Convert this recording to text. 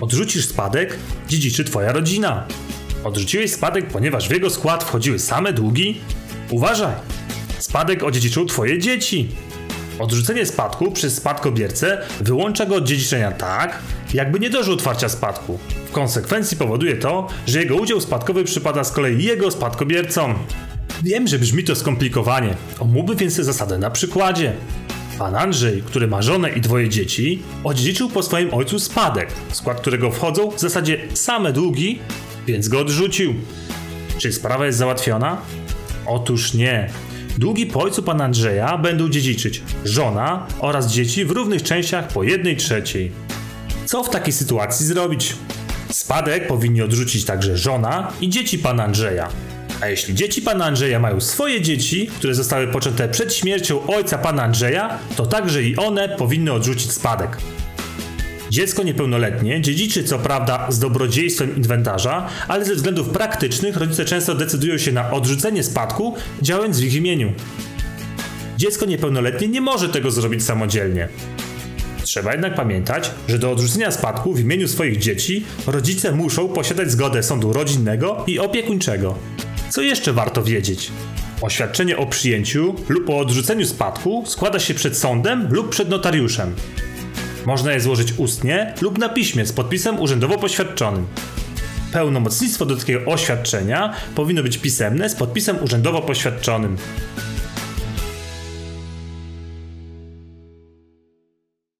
Odrzucisz spadek, dziedziczy twoja rodzina. Odrzuciłeś spadek, ponieważ w jego skład wchodziły same długi? Uważaj! Spadek odziedziczył twoje dzieci. Odrzucenie spadku przez spadkobiercę wyłącza go od dziedziczenia tak, jakby nie dożył otwarcia spadku. W konsekwencji powoduje to, że jego udział spadkowy przypada z kolei jego spadkobiercom. Wiem, że brzmi to skomplikowanie. Omówmy więc tę zasadę na przykładzie. Pan Andrzej, który ma żonę i dwoje dzieci, odziedziczył po swoim ojcu spadek, w skład którego wchodzą w zasadzie same długi, więc go odrzucił. Czy sprawa jest załatwiona? Otóż nie. Długi po ojcu pana Andrzeja będą dziedziczyć żona oraz dzieci w równych częściach po jednej trzeciej. Co w takiej sytuacji zrobić? Spadek powinni odrzucić także żona i dzieci pana Andrzeja. A jeśli dzieci pana Andrzeja mają swoje dzieci, które zostały poczęte przed śmiercią ojca pana Andrzeja, to także i one powinny odrzucić spadek. Dziecko niepełnoletnie dziedziczy co prawda z dobrodziejstwem inwentarza, ale ze względów praktycznych rodzice często decydują się na odrzucenie spadku, działając w ich imieniu. Dziecko niepełnoletnie nie może tego zrobić samodzielnie. Trzeba jednak pamiętać, że do odrzucenia spadku w imieniu swoich dzieci rodzice muszą posiadać zgodę sądu rodzinnego i opiekuńczego. Co jeszcze warto wiedzieć? Oświadczenie o przyjęciu lub o odrzuceniu spadku składa się przed sądem lub przed notariuszem. Można je złożyć ustnie lub na piśmie z podpisem urzędowo poświadczonym. Pełnomocnictwo do takiego oświadczenia powinno być pisemne z podpisem urzędowo poświadczonym.